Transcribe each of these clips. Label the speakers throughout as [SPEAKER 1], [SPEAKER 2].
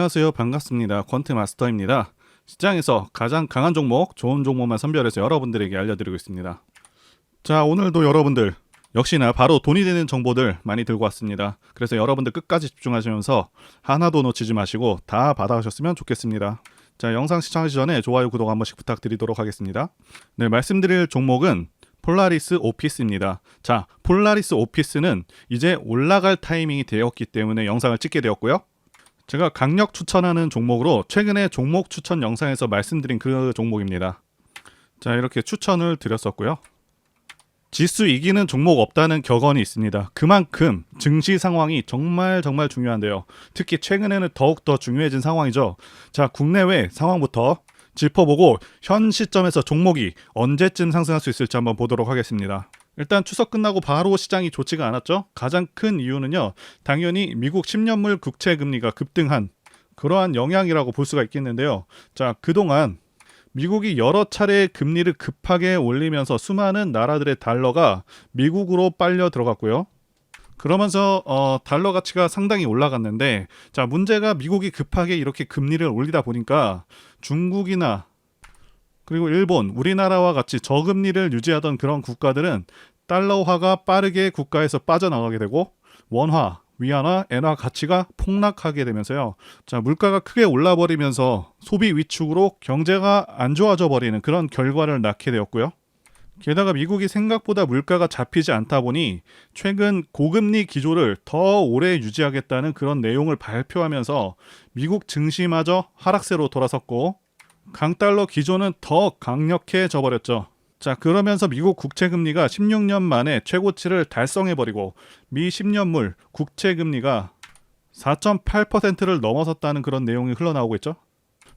[SPEAKER 1] 안녕하세요. 반갑습니다. 퀀트 마스터입니다. 시장에서 가장 강한 종목, 좋은 종목만 선별해서 여러분들에게 알려드리고 있습니다. 자, 오늘도 여러분들 역시나 바로 돈이 되는 정보들 많이 들고 왔습니다. 그래서 여러분들 끝까지 집중하시면서 하나도 놓치지 마시고 다 받아가셨으면 좋겠습니다. 자, 영상 시청하기 전에 좋아요, 구독 한 번씩 부탁드리도록 하겠습니다. 네, 말씀드릴 종목은 폴라리스 오피스입니다. 자, 폴라리스 오피스는 이제 올라갈 타이밍이 되었기 때문에 영상을 찍게 되었고요. 제가 강력 추천하는 종목으로 최근에 종목 추천 영상에서 말씀드린 그 종목입니다. 자, 이렇게 추천을 드렸었고요. 지수 이기는 종목 없다는 격언이 있습니다. 그만큼 증시 상황이 정말 정말 중요한데요. 특히 최근에는 더욱 더 중요해진 상황이죠. 자, 국내외 상황부터 짚어보고 현 시점에서 종목이 언제쯤 상승할 수 있을지 한번 보도록 하겠습니다. 일단 추석 끝나고 바로 시장이 좋지가 않았죠. 가장 큰 이유는요. 당연히 미국 10년물 국채 금리가 급등한 그러한 영향이라고 볼 수가 있겠는데요. 자, 그동안 미국이 여러 차례 금리를 급하게 올리면서 수많은 나라들의 달러가 미국으로 빨려 들어갔고요. 그러면서 어, 달러 가치가 상당히 올라갔는데 자 문제가 미국이 급하게 이렇게 금리를 올리다 보니까 중국이나 그리고 일본, 우리나라와 같이 저금리를 유지하던 그런 국가들은 달러화가 빠르게 국가에서 빠져나가게 되고 원화, 위안화, 엔화 가치가 폭락하게 되면서요. 자, 물가가 크게 올라 버리면서 소비 위축으로 경제가 안 좋아져 버리는 그런 결과를 낳게 되었고요. 게다가 미국이 생각보다 물가가 잡히지 않다 보니 최근 고금리 기조를 더 오래 유지하겠다는 그런 내용을 발표하면서 미국 증시마저 하락세로 돌아섰고 강달러 기조는 더 강력해져 버렸죠. 자, 그러면서 미국 국채 금리가 16년 만에 최고치를 달성해 버리고 미 10년물 국채 금리가 4.8%를 넘어섰다는 그런 내용이 흘러나오고 있죠.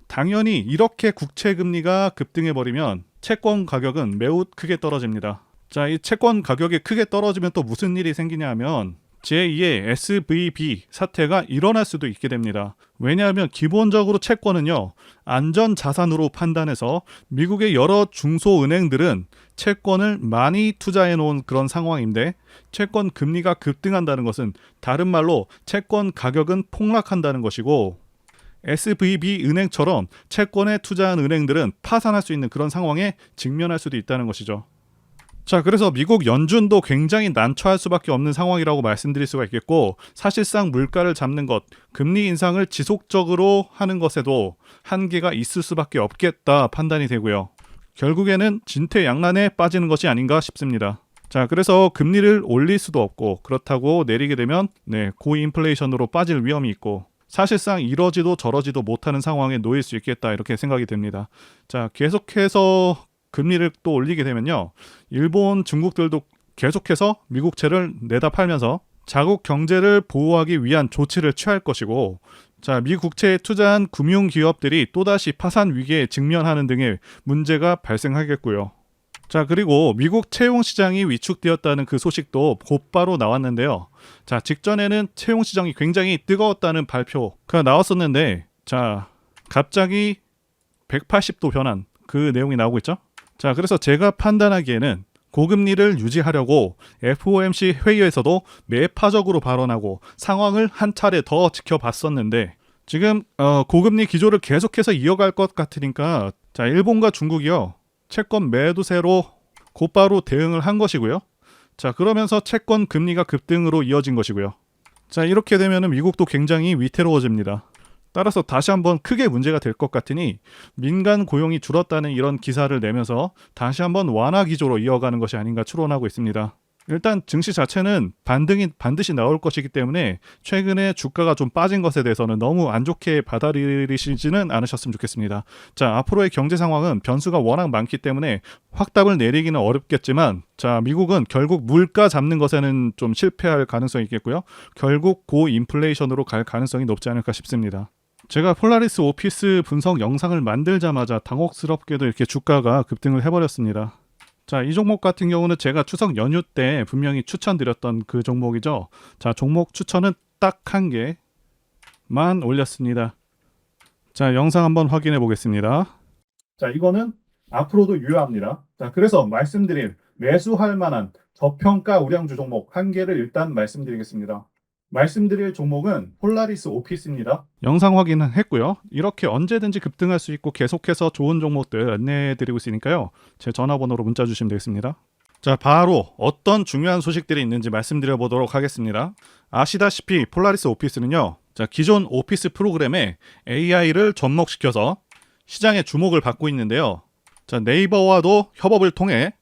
[SPEAKER 1] 당연히 이렇게 국채 금리가 급등해 버리면 채권 가격은 매우 크게 떨어집니다. 자, 이 채권 가격이 크게 떨어지면 또 무슨 일이 생기냐 하면 제2의 SVB 사태가 일어날 수도 있게 됩니다. 왜냐하면 기본적으로 채권은요, 안전 자산으로 판단해서 미국의 여러 중소은행들은 채권을 많이 투자해 놓은 그런 상황인데 채권 금리가 급등한다는 것은 다른 말로 채권 가격은 폭락한다는 것이고 SVB 은행처럼 채권에 투자한 은행들은 파산할 수 있는 그런 상황에 직면할 수도 있다는 것이죠. 자, 그래서 미국 연준도 굉장히 난처할 수밖에 없는 상황이라고 말씀드릴 수가 있겠고, 사실상 물가를 잡는 것, 금리 인상을 지속적으로 하는 것에도 한계가 있을 수밖에 없겠다 판단이 되고요. 결국에는 진퇴양난에 빠지는 것이 아닌가 싶습니다. 자, 그래서 금리를 올릴 수도 없고, 그렇다고 내리게 되면, 네, 고인플레이션으로 빠질 위험이 있고, 사실상 이러지도 저러지도 못하는 상황에 놓일 수 있겠다, 이렇게 생각이 됩니다. 자, 계속해서 금리를 또 올리게 되면요. 일본, 중국들도 계속해서 미국채를 내다 팔면서 자국 경제를 보호하기 위한 조치를 취할 것이고 자, 미 국채에 투자한 금융 기업들이 또다시 파산 위기에 직면하는 등의 문제가 발생하겠고요. 자, 그리고 미국 채용 시장이 위축되었다는 그 소식도 곧바로 나왔는데요. 자, 직전에는 채용 시장이 굉장히 뜨거웠다는 발표가 나왔었는데 자, 갑자기 180도 변한 그 내용이 나오고 있죠. 자, 그래서 제가 판단하기에는 고금리를 유지하려고 FOMC 회의에서도 매파적으로 발언하고 상황을 한 차례 더 지켜봤었는데 지금 어, 고금리 기조를 계속해서 이어갈 것 같으니까 자 일본과 중국이요 채권 매도세로 곧바로 대응을 한 것이고요. 자 그러면서 채권 금리가 급등으로 이어진 것이고요. 자 이렇게 되면은 미국도 굉장히 위태로워집니다. 따라서 다시 한번 크게 문제가 될 것 같으니 민간 고용이 줄었다는 이런 기사를 내면서 다시 한번 완화 기조로 이어가는 것이 아닌가 추론하고 있습니다. 일단 증시 자체는 반등이 반드시 나올 것이기 때문에 최근에 주가가 좀 빠진 것에 대해서는 너무 안 좋게 받아들이시지는 않으셨으면 좋겠습니다. 자, 앞으로의 경제 상황은 변수가 워낙 많기 때문에 확답을 내리기는 어렵겠지만 자, 미국은 결국 물가 잡는 것에는 좀 실패할 가능성이 있겠고요. 결국 고인플레이션으로 갈 가능성이 높지 않을까 싶습니다. 제가 폴라리스 오피스 분석 영상을 만들자마자 당혹스럽게도 이렇게 주가가 급등을 해버렸습니다. 자, 이 종목 같은 경우는 제가 추석 연휴 때 분명히 추천드렸던 그 종목이죠. 자, 종목 추천은 딱 한 개만 올렸습니다. 자, 영상 한번 확인해 보겠습니다. 자, 이거는 앞으로도 유효합니다. 자, 그래서 말씀드릴 매수할 만한 저평가 우량주 종목 한 개를 일단 말씀드리겠습니다. 말씀드릴 종목은 폴라리스 오피스입니다. 영상 확인은 했고요. 이렇게 언제든지 급등할 수 있고 계속해서 좋은 종목들 안내해 드리고 있으니까요. 제 전화번호로 문자 주시면 되겠습니다. 자, 바로 어떤 중요한 소식들이 있는지 말씀드려 보도록 하겠습니다. 아시다시피 폴라리스 오피스는요. 자, 기존 오피스 프로그램에 AI를 접목시켜서 시장의 주목을 받고 있는데요. 자, 네이버와도 협업을 통해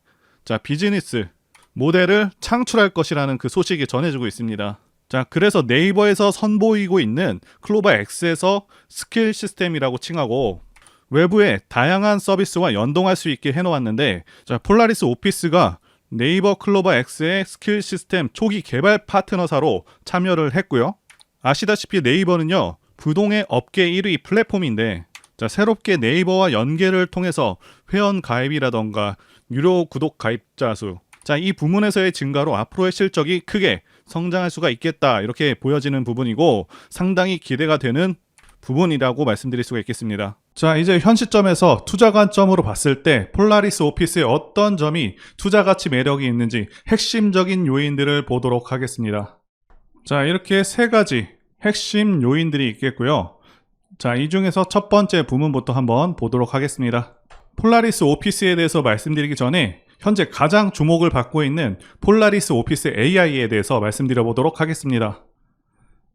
[SPEAKER 1] 자, 비즈니스 모델을 창출할 것이라는 그 소식이 전해지고 있습니다. 자, 그래서 네이버에서 선보이고 있는 클로바 X에서 스킬 시스템이라고 칭하고 외부에 다양한 서비스와 연동할 수 있게 해놓았는데 자, 폴라리스 오피스가 네이버 클로바 X의 스킬 시스템 초기 개발 파트너사로 참여를 했고요. 아시다시피 네이버는요 부동의 업계 1위 플랫폼인데 자, 새롭게 네이버와 연계를 통해서 회원 가입이라던가 유료 구독 가입자 수, 자, 이 부문에서의 증가로 앞으로의 실적이 크게 성장할 수가 있겠다 이렇게 보여지는 부분이고 상당히 기대가 되는 부분이라고 말씀드릴 수가 있겠습니다. 자, 이제 현 시점에서 투자 관점으로 봤을 때 폴라리스 오피스의 어떤 점이 투자 가치 매력이 있는지 핵심적인 요인들을 보도록 하겠습니다. 자, 이렇게 세 가지 핵심 요인들이 있겠고요. 자, 이 중에서 첫 번째 부문부터 한번 보도록 하겠습니다. 폴라리스 오피스에 대해서 말씀드리기 전에 현재 가장 주목을 받고 있는 폴라리스 오피스 AI에 대해서 말씀드려 보도록 하겠습니다.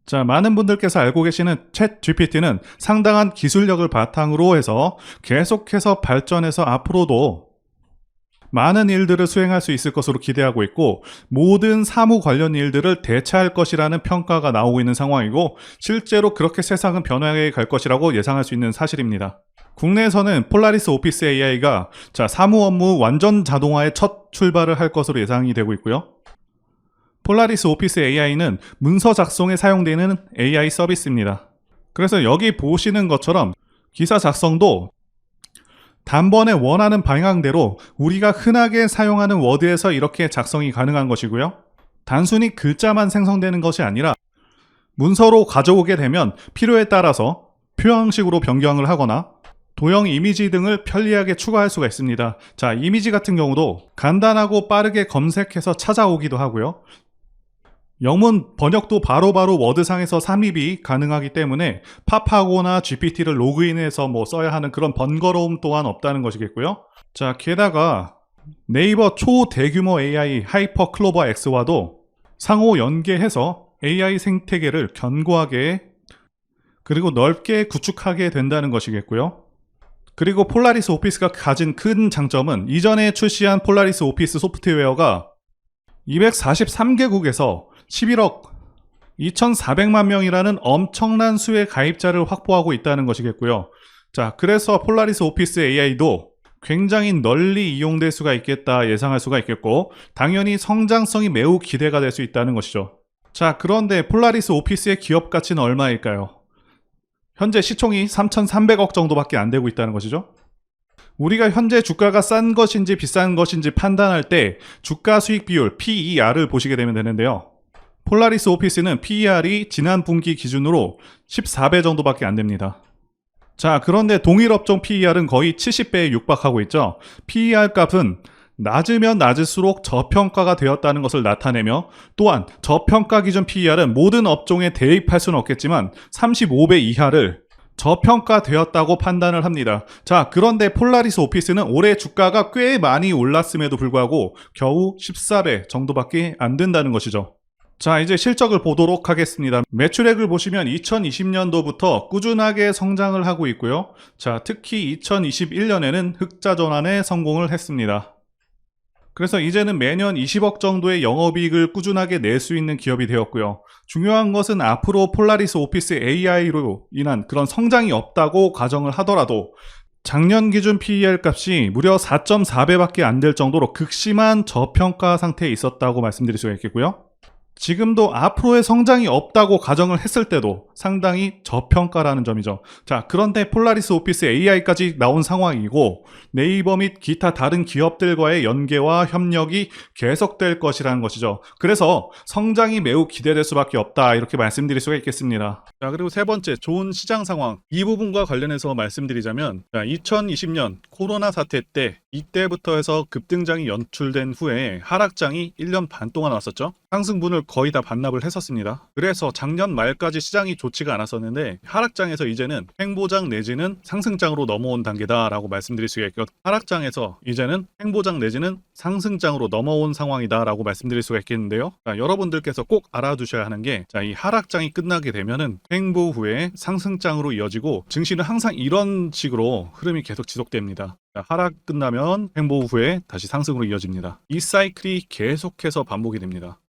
[SPEAKER 1] 자, 많은 분들께서 알고 계시는 챗 GPT는 상당한 기술력을 바탕으로 해서 계속해서 발전해서 앞으로도 많은 일들을 수행할 수 있을 것으로 기대하고 있고 모든 사무 관련 일들을 대체할 것이라는 평가가 나오고 있는 상황이고 실제로 그렇게 세상은 변화해 갈 것이라고 예상할 수 있는 사실입니다. 국내에서는 폴라리스 오피스 AI가 자, 사무 업무 완전 자동화의 첫 출발을 할 것으로 예상이 되고 있고요. 폴라리스 오피스 AI는 문서 작성에 사용되는 AI 서비스입니다. 그래서 여기 보시는 것처럼 기사 작성도 단번에 원하는 방향대로 우리가 흔하게 사용하는 워드에서 이렇게 작성이 가능한 것이고요. 단순히 글자만 생성되는 것이 아니라 문서로 가져오게 되면 필요에 따라서 표형식으로 변경을 하거나 도형 이미지 등을 편리하게 추가할 수가 있습니다. 자, 이미지 같은 경우도 간단하고 빠르게 검색해서 찾아오기도 하고요. 영문 번역도 바로 바로 워드상에서 삽입이 가능하기 때문에 팝하거나 GPT를 로그인해서 뭐 써야 하는 그런 번거로움 또한 없다는 것이겠고요. 자, 게다가 네이버 초대규모 AI 하이퍼 클로버 X와도 상호 연계해서 AI 생태계를 견고하게 그리고 넓게 구축하게 된다는 것이겠고요. 그리고 폴라리스 오피스가 가진 큰 장점은 이전에 출시한 폴라리스 오피스 소프트웨어가 243개국에서 11억 2,400만 명이라는 엄청난 수의 가입자를 확보하고 있다는 것이겠고요. 자, 그래서 폴라리스 오피스 AI도 굉장히 널리 이용될 수가 있겠다 예상할 수가 있겠고, 당연히 성장성이 매우 기대가 될 수 있다는 것이죠. 자, 그런데 폴라리스 오피스의 기업 가치는 얼마일까요? 현재 시총이 3,300억 정도밖에 안 되고 있다는 것이죠. 우리가 현재 주가가 싼 것인지 비싼 것인지 판단할 때 주가 수익 비율 PER을 보시게 되면 되는데요. 폴라리스 오피스는 PER이 지난 분기 기준으로 14배 정도밖에 안 됩니다. 자, 그런데 동일 업종 PER은 거의 70배에 육박하고 있죠. PER 값은 낮으면 낮을수록 저평가가 되었다는 것을 나타내며 또한 저평가 기준 PER은 모든 업종에 대입할 수는 없겠지만 35배 이하를 저평가되었다고 판단을 합니다. 자, 그런데 폴라리스 오피스는 올해 주가가 꽤 많이 올랐음에도 불구하고 겨우 14배 정도밖에 안 된다는 것이죠. 자, 이제 실적을 보도록 하겠습니다. 매출액을 보시면 2020년도부터 꾸준하게 성장을 하고 있고요. 자, 특히 2021년에는 흑자 전환에 성공을 했습니다. 그래서 이제는 매년 20억 정도의 영업이익을 꾸준하게 낼 수 있는 기업이 되었고요. 중요한 것은 앞으로 폴라리스 오피스 AI로 인한 그런 성장이 없다고 가정을 하더라도 작년 기준 PER 값이 무려 4.4배밖에 안 될 정도로 극심한 저평가 상태에 있었다고 말씀드릴 수가 있겠고요. 지금도 앞으로의 성장이 없다고 가정을 했을 때도 상당히 저평가라는 점이죠. 자, 그런데 폴라리스 오피스 AI까지 나온 상황이고 네이버 및 기타 다른 기업들과의 연계와 협력이 계속될 것이라는 것이죠. 그래서 성장이 매우 기대될 수밖에 없다. 이렇게 말씀드릴 수가 있겠습니다. 자, 그리고 세 번째, 좋은 시장 상황. 이 부분과 관련해서 말씀드리자면, 자, 2020년 코로나 사태 때 이때부터 해서 급등장이 연출된 후에 하락장이 1년 반 동안 왔었죠. 상승분을 거의 다 반납을 했었습니다. 그래서 작년 말까지 시장이 좋지가 않았었는데 하락장에서 이제는 횡보장 내지는 상승장으로 넘어온 단계다라고 말씀드릴 수가 있고 하락장에서 이제는 횡보장 내지는 상승장으로 넘어온 상황이다라고 말씀드릴 수가 있겠는데요. 자, 여러분들께서 꼭 알아두셔야 하는 게 자, 이 하락장이 끝나게 되면은 횡보 후에 상승장으로 이어지고 증시는 항상 이런 식으로 흐름이 계속 지속됩니다. 자, 하락 끝나면 횡보 후에 다시 상승으로 이어집니다. 이 사이클이 계속해서 반복이 됩니다.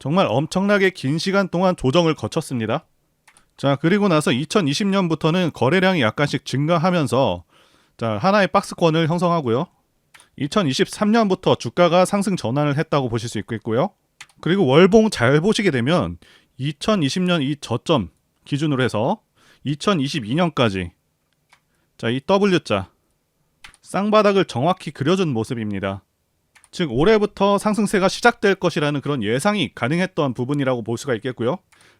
[SPEAKER 1] 정말 엄청나게 긴 시간 동안 조정을 거쳤습니다. 자, 그리고 나서 2020년부터는 거래량이 약간씩 증가하면서 자, 하나의 박스권을 형성하고요. 2023년부터 주가가 상승 전환을 했다고 보실 수 있겠고요. 그리고 월봉 잘 보시게 되면 2020년 이 저점 기준으로 해서 2022년까지 자, 이 W자 쌍바닥을 정확히 그려준 모습입니다. 즉 올해부터 상승세가 시작될 것이라는 그런 예상이 가능했던 부분이라고 볼 수가 있겠고요.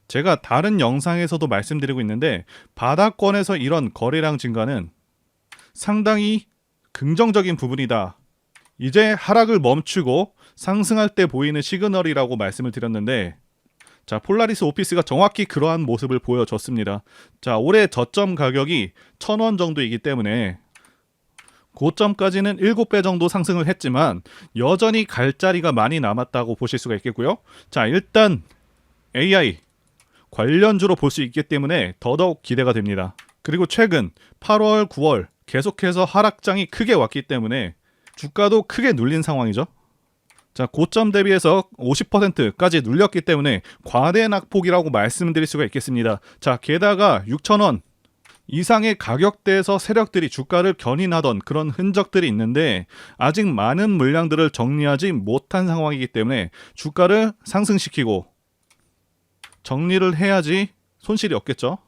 [SPEAKER 1] 제가 다른 영상에서도 말씀드리고 있는데 바닥권에서 이런 거래량 증가는 상당히 긍정적인 부분이다. 이제 하락을 멈추고 상승할 때 보이는 시그널이라고 말씀을 드렸는데 자, 폴라리스 오피스가 정확히 그러한 모습을 보여줬습니다. 자, 올해 저점 가격이 1000원 정도이기 때문에 고점까지는 7배 정도 상승을 했지만 여전히 갈 자리가 많이 남았다고 보실 수가 있겠고요. 자, 일단 AI 관련주로 볼 수 있기 때문에 더더욱 기대가 됩니다. 그리고 최근 8월, 9월 계속해서 하락장이 크게 왔기 때문에 주가도 크게 눌린 상황이죠. 자, 고점 대비해서 50%까지 눌렸기 때문에 과대 낙폭이라고 말씀드릴 수가 있겠습니다. 자, 게다가 6,000원 이상의 가격대에서 세력들이 주가를 견인하던 그런 흔적들이 있는데 아직 많은 물량들을 정리하지 못한 상황이기 때문에 주가를 상승시키고 정리를 해야지 손실이 없겠죠.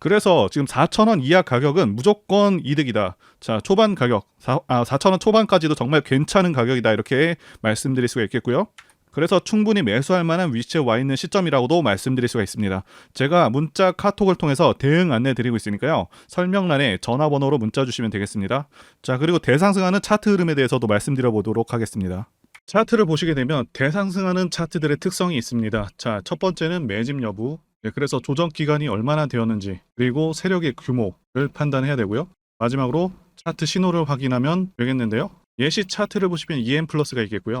[SPEAKER 1] 그래서 지금 4,000원 이하 가격은 무조건 이득이다. 자, 초반 가격, 4, 아, 4,000원 초반까지도 정말 괜찮은 가격이다. 이렇게 말씀드릴 수가 있겠고요. 그래서 충분히 매수할 만한 위치에 와 있는 시점이라고도 말씀드릴 수가 있습니다. 제가 문자 카톡을 통해서 대응 안내 드리고 있으니까요. 설명란에 전화번호로 문자 주시면 되겠습니다. 자, 그리고 대상승하는 차트 흐름에 대해서도 말씀드려 보도록 하겠습니다. 차트를 보시게 되면 대상승하는 차트들의 특성이 있습니다. 자, 첫 번째는 매집 여부. 네, 그래서 조정 기간이 얼마나 되었는지 그리고 세력의 규모를 판단해야 되고요. 마지막으로 차트 신호를 확인하면 되겠는데요. 예시 차트를 보시면 EM 플러스가 있겠고요.